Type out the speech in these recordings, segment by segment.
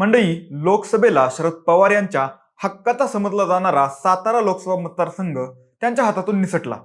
मंडळी लोकसभेला शरद पवार यांच्या हक्काचा समजला जाणारा सातारा लोकसभा मतदारसंघ त्यांच्या हातातून निसटला.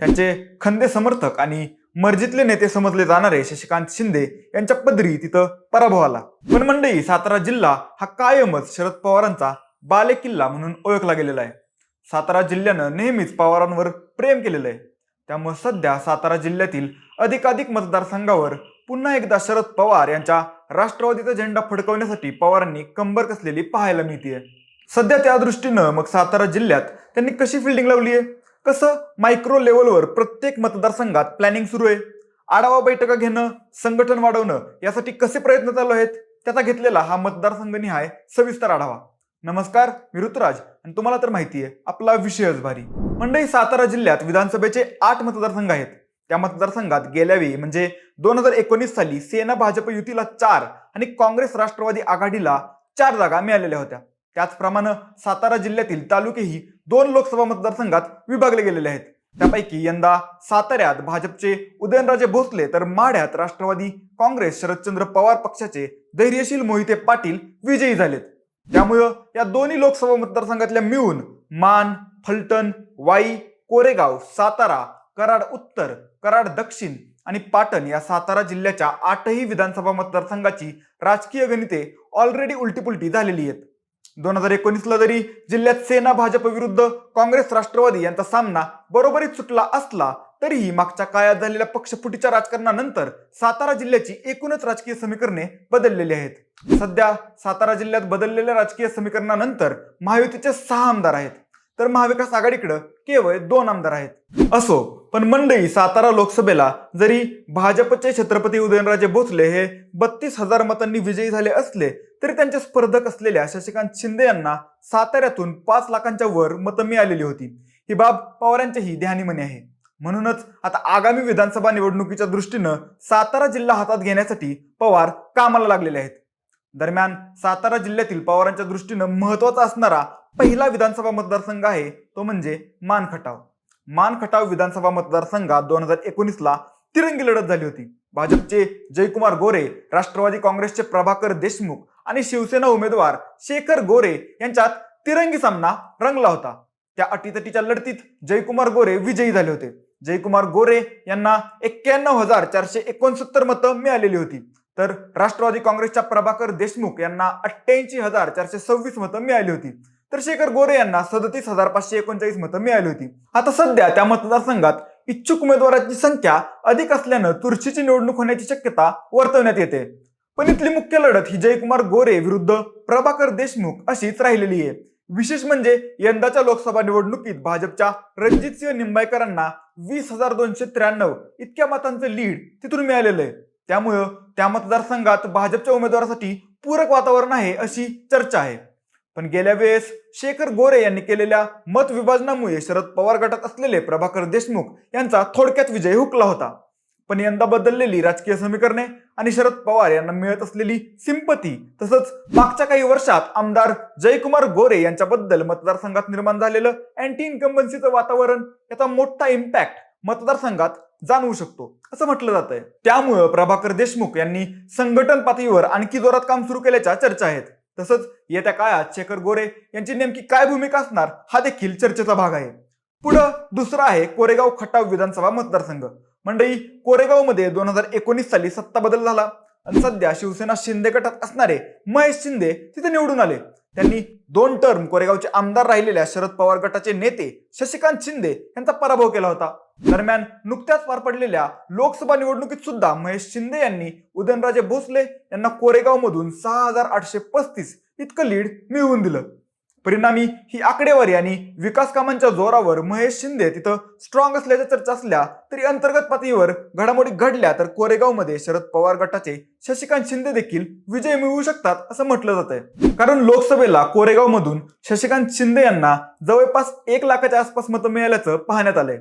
त्यांचे खंदे समर्थक आणि मर्जीतले नेते समजले जाणारे शशिकांत शिंदे यांच्या पदरी तिथं पराभव आला. पण मंडळी सातारा जिल्हा हा कायमच शरद पवारांचा बालेकिल्ला म्हणून ओळखला गेलेला आहे. सातारा जिल्ह्यानं नेहमीच पवारांवर प्रेम केलेलं आहे. त्यामुळे सध्या सातारा जिल्ह्यातील अधिकाधिक मतदारसंघावर पुन्हा एकदा शरद पवार यांच्या राष्ट्रवादीचा झेंडा फडकवण्यासाठी पवारांनी कंबर कसलेली पाहायला मिळते सध्या त्या दृष्टीनं मग सातारा जिल्ह्यात त्यांनी कशी फिल्डिंग लावली आहे? कसं मायक्रो लेवलवर प्रत्येक मतदारसंघात प्लॅनिंग सुरू आहे? आढावा बैठका घेणं संघटन वाढवणं यासाठी कसे प्रयत्न चालू आहेत? त्याचा घेतलेला हा मतदारसंघनिहाय सविस्तर आढावा. नमस्कार मी ऋतुराज आणि तुम्हाला तर माहिती आहे आपला विषयच भारी मंडई सातारा जिल्ह्यात विधानसभेचे आठ मतदारसंघ आहेत. त्या मतदारसंघात गेल्यावेळी म्हणजे दोन हजार एकोणीस साली सेना भाजप युतीला चार आणि काँग्रेस राष्ट्रवादी आघाडीला चार जागा मिळालेल्या होत्या. त्याचप्रमाणे सातारा जिल्ह्यातील तालुकेही दोन लोकसभा मतदारसंघात विभागले गेलेले आहेत. त्यापैकी यंदा साताऱ्यात भाजपचे उदयनराजे भोसले तर माढ्यात राष्ट्रवादी काँग्रेस शरदचंद्र पवार पक्षाचे धैर्यशील मोहिते पाटील विजयी झालेत. त्यामुळं या दोन्ही लोकसभा मतदारसंघातल्या मिळून मान फलटण वाई कोरेगाव सातारा कराड उत्तर कराड दक्षिण आणि पाटण या सातारा जिल्ह्याच्या आठही विधानसभा मतदारसंघाची राजकीय गणिते ऑलरेडी उलटीपुलटी झालेली आहेत. दोन हजार एकोणीसला जरी जिल्ह्यात सेना भाजप विरुद्ध काँग्रेस राष्ट्रवादी यांचा सामना बरोबरीत सुटला असला तरीही मागच्या काळात झालेल्या पक्षफुटीच्या राजकारणानंतर सातारा जिल्ह्याची एकूणच राजकीय समीकरणे बदललेली आहेत. सध्या सातारा जिल्ह्यात बदललेल्या राजकीय समीकरणानंतर महायुतीचे सहा आमदार आहेत. तर महाविकास आघाडीकडं केवळ दोन आमदार आहेत. असो पण मंडई सातारा लोकसभेला जरी भाजपचे छत्रपती उदयनराजे भोसले हे बत्तीस हजार मतांनी विजयी झाले असले तरी त्यांचे स्पर्धक असलेल्या शशिकांत शिंदे यांना साताऱ्यातून पाच लाखांच्या वर मतं मिळालेली होती. ही बाब पवारांच्याही ध्यानीमनी आहे. म्हणूनच आता आगामी विधानसभा निवडणुकीच्या दृष्टीनं सातारा जिल्हा हातात घेण्यासाठी पवार कामाला लागलेले आहेत. दरम्यान सातारा जिल्ह्यातील पवारांच्या दृष्टीनं महत्त्वाचा असणारा पहिला विधानसभा मतदारसंघ आहे तो म्हणजे मानखटाव. मानखटाव विधानसभा मतदारसंघात दोन हजार एकोणीसला तिरंगी लढत झाली होती. भाजपचे जयकुमार गोरे राष्ट्रवादी काँग्रेसचे प्रभाकर देशमुख आणि शिवसेना उमेदवार शेखर गोरे यांच्यात तिरंगी सामना रंगला होता. त्या अटीतटीच्या लढतीत जयकुमार गोरे विजयी झाले होते. जयकुमार गोरे यांना एक्क्याण्णव हजार चारशे एकोणसत्तर मतं मिळालेली होती. तर राष्ट्रवादी काँग्रेसच्या प्रभाकर देशमुख यांना अठ्ठ्याऐंशी हजार चारशे सव्वीस मतं मिळाली होती. तर शेखर गोरे यांना सदतीस हजार पाचशे एकोणचाळीस मतं मिळाली होती. आता सध्या त्या मतदारसंघात इच्छुक उमेदवारांची संख्या अधिक असल्यानं तुर्शीची निवडणूक होण्याची शक्यता वर्तवण्यात येते. पण इथली मुख्य लढत ही जयकुमार गोरे विरुद्ध प्रभाकर देशमुख अशीच राहिलेली आहे. विशेष म्हणजे यंदाच्या लोकसभा निवडणुकीत भाजपच्या रणजितसिंह निंबाळकरांना वीस हजार दोनशे त्र्याण्णव इतक्या मतांचं लीड तिथून मिळालेलं आहे. त्यामुळं त्या मतदारसंघात भाजपच्या उमेदवारासाठी पूरक वातावरण आहे अशी चर्चा आहे. पण गेल्या वेळेस शेखर गोरे यांनी केलेल्या मत विभाजनामुळे शरद पवार गटात असलेले प्रभाकर देशमुख यांचा थोडक्यात विजय हुकला होता. पण यंदा बदललेली राजकीय समीकरणे आणि शरद पवार यांना मिळत असलेली सिंपती तसंच मागच्या काही वर्षात आमदार जयकुमार गोरे यांच्याबद्दल मतदारसंघात निर्माण झालेलं अँटी इन्कम्बन्सीचं वातावरण याचा मोठा इम्पॅक्ट मतदारसंघात जाणवू शकतो असं म्हटलं जात आहे त्यामुळं प्रभाकर देशमुख यांनी संघटन पातळीवर आणखी जोरात काम सुरू केल्याच्या चर्चा आहेत. तसंच येत्या काळात शेखर गोरे यांची नेमकी काय भूमिका असणार हा देखील चर्चेचा भाग आहे. पुढं दुसरा आहे कोरेगाव खटाव विधानसभा मतदारसंघ. मंडळी कोरेगावमध्ये दोन हजार एकोणीस साली सत्ता बदल झाला. आणि सध्या शिवसेना शिंदे गटात असणारे महेश शिंदे तिथे निवडून आले. त्यांनी दोन टर्म कोरेगावचे आमदार राहिलेल्या शरद पवार गटाचे नेते शशिकांत शिंदे यांचा पराभव केला होता. दरम्यान नुकत्याच पार पडलेल्या लोकसभा निवडणुकीत सुद्धा महेश शिंदे यांनी उदयनराजे भोसले यांना कोरेगाव मधून सहा हजार आठशे पस्तीस इतकं लीड मिळवून दिलं. परिणामी ही आकडेवारी आणि विकास कामांच्या जोरावर महेश शिंदे तिथं स्ट्रॉंग असल्याच्या चर्चा असल्या तरी अंतर्गत पातळीवर घडामोडी घडल्या तर कोरेगावमध्ये शरद पवार गटाचे शशिकांत शिंदे देखील विजय मिळवू शकतात असं म्हटलं जात आहे कारण लोकसभेला कोरेगाव मधून शशिकांत शिंदे यांना जवळपास एक लाखाच्या आसपास मतं मिळाल्याचं पाहण्यात आलंय.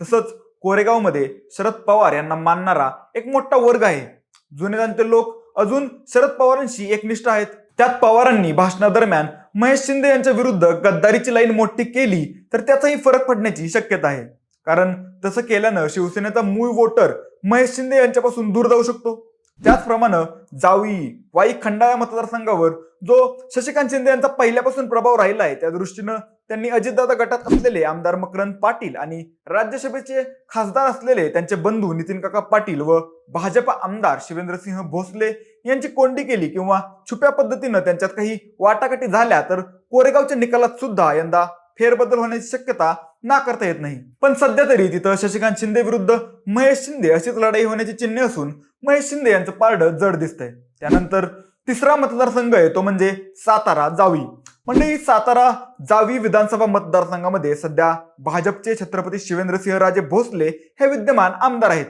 तसंच कोरेगावमध्ये शरद पवार यांना मानणारा एक मोठा वर्ग आहे. जुने जाणते लोक अजून शरद पवारांशी एकनिष्ठ आहेत. त्यात पवारांनी भाषणादरम्यान महेश शिंदे यांच्या विरुद्ध गद्दारीची लाईन मोठी केली तर त्याचाही फरक पडण्याची शक्यता आहे. कारण तसं केल्यानं शिवसेनेचा मूळ वोटर महेश शिंदे यांच्यापासून दूर जाऊ शकतो. त्याचप्रमाणे जावी वाई खंडाळा मतदारसंघावर जो शशिकांत शिंदे यांचा पहिल्यापासून प्रभाव राहिला आहे त्या दृष्टीनं त्यांनी अजितदादा गटात असलेले आमदार मकरंद पाटील आणि राज्यसभेचे खासदार असलेले त्यांचे बंधू नितीन काका पाटील व भाजप आमदार शिवेंद्रसिंह भोसले यांची कोंडी केली किंवा छुप्या पद्धतीनं त्यांच्यात काही वाटाघाटी झाल्या तर कोरेगावच्या निकालात सुद्धा यंदा फेरबदल होण्याची शक्यता नाकारता येत नाही. पण सध्या तरी तिथं शशिकांत शिंदे विरुद्ध महेश शिंदे अशीच लढाई होण्याची चिन्हे असून महेश शिंदे यांचं पारडं जड दिसतंय. त्यानंतर तिसरा मतदारसंघ आहे तो म्हणजे सातारा जावी. म्हणजे सातारा जावी विधानसभा मतदारसंघामध्ये सध्या भाजपचे छत्रपती शिवेंद्रसिंहराजे भोसले हे विद्यमान आमदार आहेत.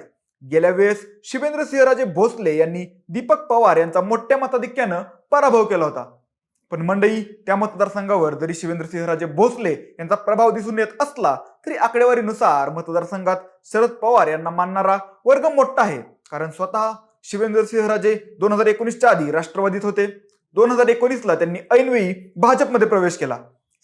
गेल्या वेळेस शिवेंद्र सिंहराजे भोसले यांनी दीपक पवार यांचा मोठ्या मताधिक्यानं पराभव केला होता. पण मंडई त्या मतदारसंघावर जरी शिवेंद्र सिंहराजे भोसले यांचा प्रभाव दिसून येत असला तरी आकडेवारीनुसार मतदारसंघात शरद पवार यांना मानणारा वर्ग मोठा आहे. कारण स्वतः शिवेंद्र सिंहराजे दोन हजार एकोणीसच्या आधी राष्ट्रवादीत होते. दोन हजार एकोणीसला त्यांनी ऐनवेळी भाजपमध्ये प्रवेश केला.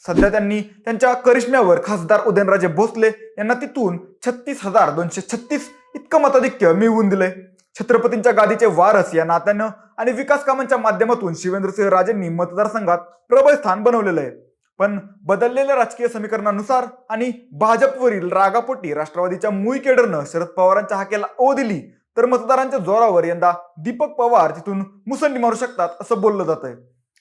सध्या त्यांनी त्यांच्या करिश्म्यावर खासदार उदयनराजे भोसले यांना तिथून छत्तीस हजार दोनशे छत्तीस इतकं मताधिक्य मिळवून दिलंय. छत्रपतींच्या गादीचे वारस या नात्यानं आणि विकास कामांच्या माध्यमातून शिवेंद्रसिंह राजेंनी मतदारसंघात प्रबळ स्थान बनवलेलं आहे. पण बदललेल्या राजकीय समीकरणानुसार आणि भाजपवरील रागापोटी राष्ट्रवादीच्या मुई केडरनं शरद पवारांच्या हाकेला ओ दिली तर मतदारांच्या जोरावर यंदा दीपक पवार तिथून मुसंडी मारू शकतात असं बोललं जात आहे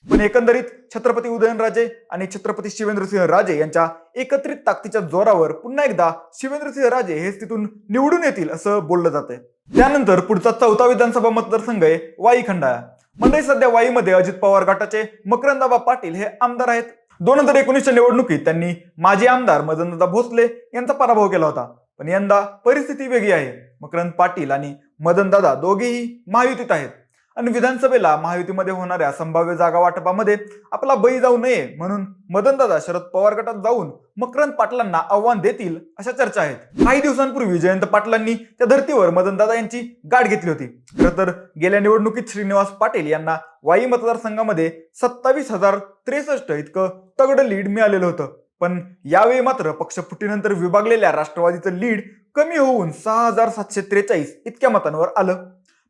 पण एकंदरीत छत्रपती उदयनराजे आणि छत्रपती शिवेंद्रसिंह राजे यांच्या एकत्रित ताकदीच्या जोरावर पुन्हा एकदा शिवेंद्रसिंह राजे हेच तिथून निवडून येतील असं बोललं जातंय. त्यानंतर पुढचा चौथा विधानसभा मतदारसंघ आहे वाई खंडाळा. मंडळी सध्या वाईमध्ये अजित पवार गटाचे मकरंदाबा पाटील हे आमदार आहेत. दोन हजार एकोणीसच्या निवडणुकीत त्यांनी माजी आमदार मदनदादा भोसले यांचा पराभव केला होता. पण यंदा परिस्थिती वेगळी आहे. मकरंद पाटील आणि मदनदादा दोघेही महायुतीत आहेत. आणि विधानसभेला महायुतीमध्ये होणाऱ्या संभाव्य जागा वाटपामध्ये आपला बळी जाऊ नये म्हणून मदनदादा शरद पवार गटात जाऊन मकरंद पाटलांना आव्हान देतील अशा चर्चा आहेत. काही दिवसांपूर्वी जयंत पाटलांनी त्या धर्तीवर मदनदादा यांची गाठ घेतली होती. खरं तर गेल्या निवडणुकीत श्रीनिवास पाटील यांना वाई मतदारसंघामध्ये सत्तावीस हजार त्रेसष्ट इतकं तगड लीड मिळालेलं होतं. पण यावेळी मात्र पक्षफुटीनंतर विभागलेल्या राष्ट्रवादीचं लीड कमी होऊन सहा हजार सातशे त्रेचाळीस इतक्या मतांवर आलं.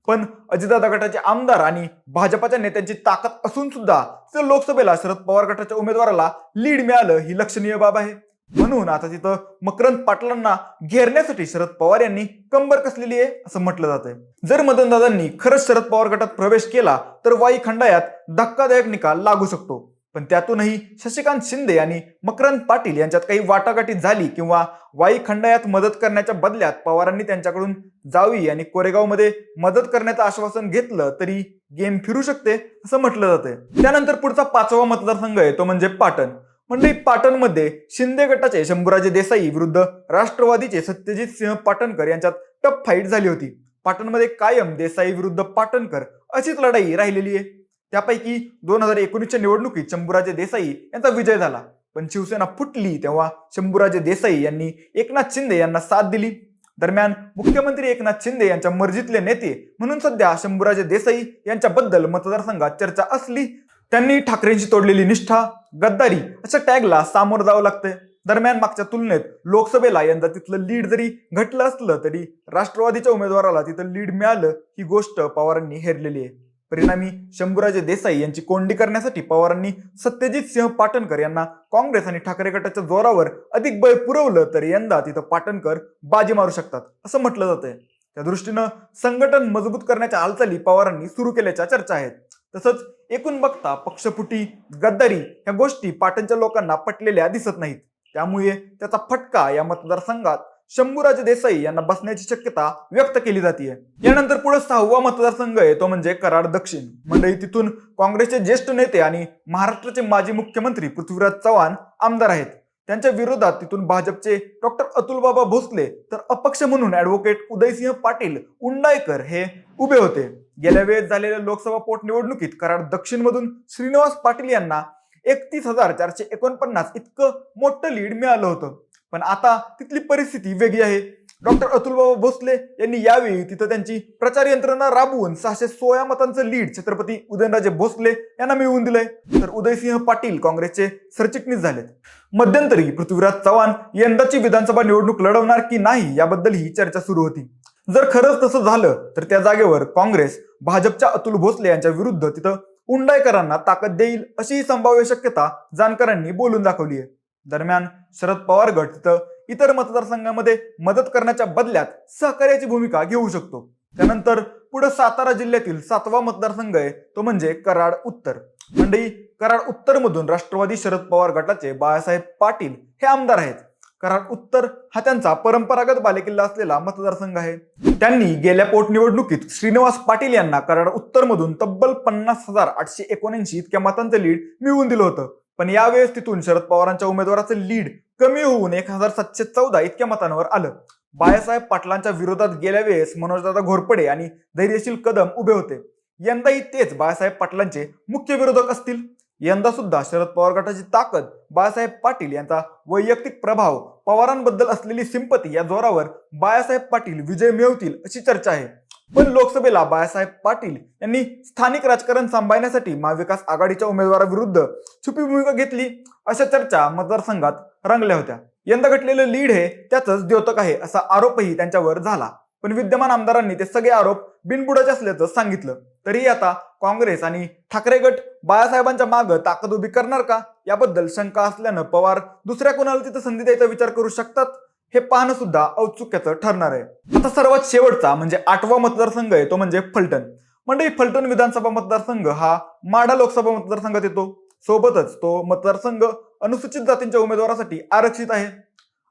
पण अजितदादा गटाचे आमदार आणि भाजपाच्या नेत्यांची ताकद असून सुद्धा तिथं लोकसभेला शरद पवार गटाच्या उमेदवाराला लीड मिळालं ही लक्षणीय बाब आहे. म्हणून आता तिथं मकरंद पाटलांना घेरण्यासाठी शरद पवार यांनी कंबर कसलेली आहे असं म्हटलं जातंय जर मदनदादांनी खरंच शरद पवार गटात प्रवेश केला तर वाई खंडायात धक्कादायक निकाल लागू शकतो. पण त्यातूनही शशिकांत शिंदे आणि मकरंद पाटील यांच्यात काही वाटाघाटी झाली किंवा वाई खंडायात मदत करण्याच्या बदल्यात पवारांनी त्यांच्याकडून जावी आणि कोरेगावमध्ये मदत करण्याचं आश्वासन घेतलं तरी गेम फिरू शकते असं म्हटलं जातंय. त्यानंतर पुढचा पाचवा मतदारसंघ आहे तो म्हणजे पाटण. म्हणजे पाटणमध्ये शिंदे गटाचे शंभूराजे देसाई विरुद्ध राष्ट्रवादीचे सत्यजित सिंह पाटणकर यांच्यात टफ फाईट झाली होती. पाटणमध्ये कायम देसाई विरुद्ध पाटणकर अशीच लढाई राहिलेली आहे. त्यापैकी दोन हजार एकोणीसच्या निवडणुकीत शंभूराजे देसाई यांचा विजय झाला. पण शिवसेना फुटली तेव्हा शंभूराजे देसाई यांनी एकनाथ शिंदे यांना साथ दिली. दरम्यान मुख्यमंत्री एकनाथ शिंदे यांच्या मर्जीतले नेते म्हणून सध्या शंभूराजे देसाई यांच्याबद्दल मतदारसंघात चर्चा असली त्यांनी ठाकरेंशी तोडलेली निष्ठा गद्दारी अशा टॅगला सामोरं जावं लागतंय. दरम्यान मागच्या तुलनेत लोकसभेला यंदा तिथलं लीड जरी घटलं असलं तरी राष्ट्रवादीच्या उमेदवाराला तिथं लीड मिळालं ही गोष्ट पवारांनी हेरलेली आहे. परिणामी शंभूराजे देसाई यांची कोंडी करण्यासाठी पवारांनी सत्यजित सिंह पाटणकर यांना काँग्रेस आणि ठाकरे गटाच्या जोरावर अधिक बळ पुरवलं तर यंदा तिथं पाटणकर बाजी मारू शकतात असं म्हटलं जातंय. त्या दृष्टीनं संघटन मजबूत करण्याच्या हालचाली पवारांनी सुरू केल्याच्या चर्चा आहेत. तसंच एकूण बघता पक्षपुटी गद्दारी ह्या गोष्टी पाटणच्या लोकांना पटलेल्या दिसत नाहीत. त्यामुळे त्याचा फटका या मतदारसंघात शंभूराज देसाई यांना बसण्याची शक्यता व्यक्त केली जाते यानंतर पुढे सहावा मतदारसंघ आहे तो म्हणजे कराड दक्षिण. मंडळी तिथून काँग्रेसचे ज्येष्ठ नेते आणि महाराष्ट्राचे माजी मुख्यमंत्री पृथ्वीराज चव्हाण आमदार आहेत. त्यांच्या विरोधात तिथून भाजपचे डॉक्टर अतुलबाबा भोसले तर अपक्ष म्हणून ऍडव्होकेट उदयसिंह पाटील उंडायकर हे उभे होते. गेल्या वेळेस झालेल्या लोकसभा पोटनिवडणुकीत कराड दक्षिण मधून श्रीनिवास पाटील यांना एकतीस हजार चारशे एकोणपन्नास इतकं मोठं लीड मिळालं होतं. पण आता तिथली परिस्थिती वेगळी आहे. डॉक्टर अतुलबाबा भोसले यांनी यावेळी तिथं त्यांची प्रचार यंत्रणा राबवून सहाशे सोळा मतांचं लीड छत्रपती उदयनराजे भोसले यांना मिळवून दिलंय. तर उदयसिंह पाटील काँग्रेसचे सरचिटणीस झालेत. मध्यंतरी पृथ्वीराज चव्हाण यंदाची विधानसभा निवडणूक लढवणार की नाही याबद्दल ही चर्चा सुरू होती. जर खरंच तसं झालं तर त्या जागेवर काँग्रेस भाजपच्या अतुल भोसले यांच्या विरुद्ध तिथं उंडायकरांना ताकद देईल अशी संभाव्य शक्यता जानकरांनी बोलून दाखवली आहे. दरम्यान शरद पवार गट तिथं इतर मतदारसंघामध्ये मदत करण्याच्या बदल्यात सहकार्याची भूमिका घेऊ शकतो. त्यानंतर पुढे सातारा जिल्ह्यातील सातवा मतदारसंघ आहे तो म्हणजे कराड उत्तर. मंडई कराड उत्तर मधून राष्ट्रवादी शरद पवार गटाचे बाळासाहेब पाटील हे आमदार आहेत. कराड उत्तर हा त्यांचा परंपरागत बालेकिल्ला असलेला मतदारसंघ आहे. त्यांनी गेल्या पोटनिवडणुकीत श्रीनिवास पाटील यांना कराड उत्तर मधून तब्बल पन्नास हजार आठशे एकोणऐंशी इतक्या मतांचं लीड मिळवून दिलं होतं. पण यावेळेस तिथून शरद पवारांच्या उमेदवाराचं लीड कमी होऊन एक हजार सातशे चौदा इतक्या मतांवर आलं. बाळासाहेब पाटलांच्या विरोधात गेल्या वेळेस मनोजदादा घोरपडे आणि धैर्यशील कदम उभे होते. यंदाही तेच बाळासाहेब पाटलांचे मुख्य विरोधक असतील. यंदा सुद्धा शरद पवार गटाची ताकद बाळासाहेब पाटील यांचा वैयक्तिक प्रभाव पवारांबद्दल असलेली सिंपती या जोरावर बाळासाहेब पाटील विजय मिळवतील अशी चर्चा आहे. पण लोकसभेला बाळासाहेब पाटील यांनी स्थानिक राजकारण सांभाळण्यासाठी महाविकास आघाडीच्या उमेदवाराविरुद्ध छुपी भूमिका घेतली अशा चर्चा मतदारसंघात रंगल्या होत्या. यंदा घटलेलं लीड हे त्याचंच द्योतक आहे असा आरोपही त्यांच्यावर झाला. पण विद्यमान आमदारांनी ते सगळे आरोप बिनबुडाचे असल्याचं सांगितलं. तरीही आता काँग्रेस आणि ठाकरे गट बाळासाहेबांच्या मागं ताकद उभी करणार का? याबद्दल शंका असल्यानं पवार दुसऱ्या कोणाला तिथं संधी द्यायचा विचार करू शकतात? हे पाहणं सुद्धा औत्सुक्याचं ठरणार आहे. आता सर्वात शेवटचा म्हणजे आठवा मतदारसंघ आहे तो म्हणजे फलटण. मंडळी फलटण विधानसभा मतदारसंघ हा माढा लोकसभा मतदारसंघात येतो. सोबतच तो मतदारसंघ अनुसूचित जातींच्या उमेदवारासाठी आरक्षित आहे.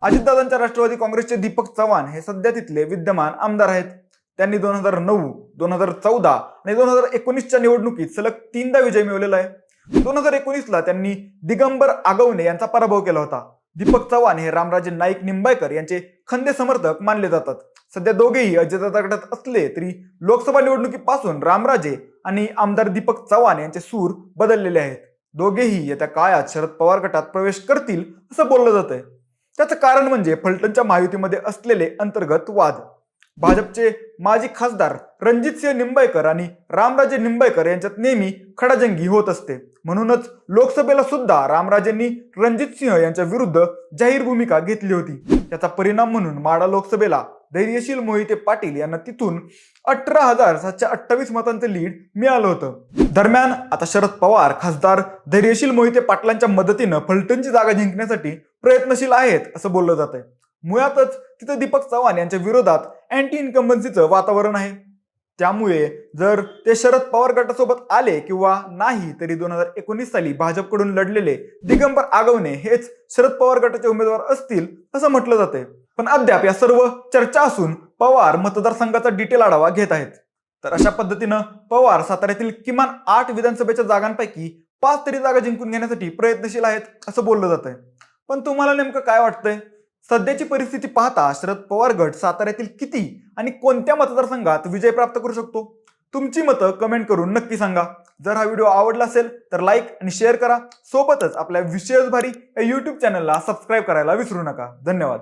अजितदादांच्या राष्ट्रवादी काँग्रेसचे दीपक चव्हाण हे सध्या तिथले विद्यमान आमदार आहेत. त्यांनी दोन हजार नऊ दोन हजार चौदा आणि दोन हजार एकोणीसच्या निवडणुकीत सलग तीनदा विजय मिळवलेला आहे. दोन हजार एकोणीसला त्यांनी दिगंबर आगवणे यांचा पराभव केला होता. दीपक चव्हाण हे रामराजे नाईक निंबाळकर यांचे खंदे समर्थक मानले जातात. सध्या दोघेही अजितदादा गटात असले तरी लोकसभा निवडणुकीपासून रामराजे आणि आमदार दीपक चव्हाण यांचे सूर बदललेले आहेत. दोघेही येत्या काळात शरद पवार गटात प्रवेश करतील असं बोललं जात आहे त्याचं कारण म्हणजे फलटणच्या महायुतीमध्ये असलेले अंतर्गत वाद. भाजपचे माजी खासदार रणजितसिंह निंबाळकर आणि रामराजे निंबाळकर यांच्यात नेहमी खडाजंगी होत असते. म्हणूनच लोकसभेला सुद्धा रामराजेंनी रणजितसिंह यांच्या विरुद्ध जाहीर भूमिका घेतली होती. त्याचा परिणाम म्हणून माडा लोकसभेला धैर्यशील मोहिते पाटील यांना तिथून अठरा हजार सातशे अठ्ठावीस मतांचं लीड मिळालं होतं. दरम्यान आता शरद पवार खासदार धैर्यशील मोहिते पाटलांच्या मदतीनं फलटणची जागा जिंकण्यासाठी प्रयत्नशील आहेत असं बोललं जात आहे मुळातच तिथं दीपक चव्हाण यांच्या विरोधात अँटी इन्कम्बन्सीचं वातावरण आहे. त्यामुळे जर ते शरद पवार गटासोबत आले किंवा नाही तरी दोन हजार एकोणीस साली भाजपकडून लढलेले दिगंबर आगवणे हेच शरद पवार गटाचे उमेदवार असतील असं म्हटलं जाते पण अद्याप या सर्व चर्चा असून पवार मतदारसंघाचा डिटेल आढावा घेत आहेत. तर अशा पद्धतीनं पवार साताऱ्यातील किमान आठ विधानसभेच्या जागांपैकी पाच तरी जागा जिंकून घेण्यासाठी प्रयत्नशील आहेत असं बोललं जात आहे पण तुम्हाला नेमकं काय वाटतंय? सध्याची परिस्थिती पाहता शरद पवार गट साताऱ्यातील किती आणि कोणत्या मतदारसंघात विजय प्राप्त करू शकतो? तुमची मतं कमेंट करून नक्की सांगा. जर हा व्हिडिओ आवडला असेल तर लाईक आणि शेअर करा. सोबतच आपल्या विशेष भारी या युट्यूब चॅनलला सबस्क्राईब करायला विसरू नका. धन्यवाद.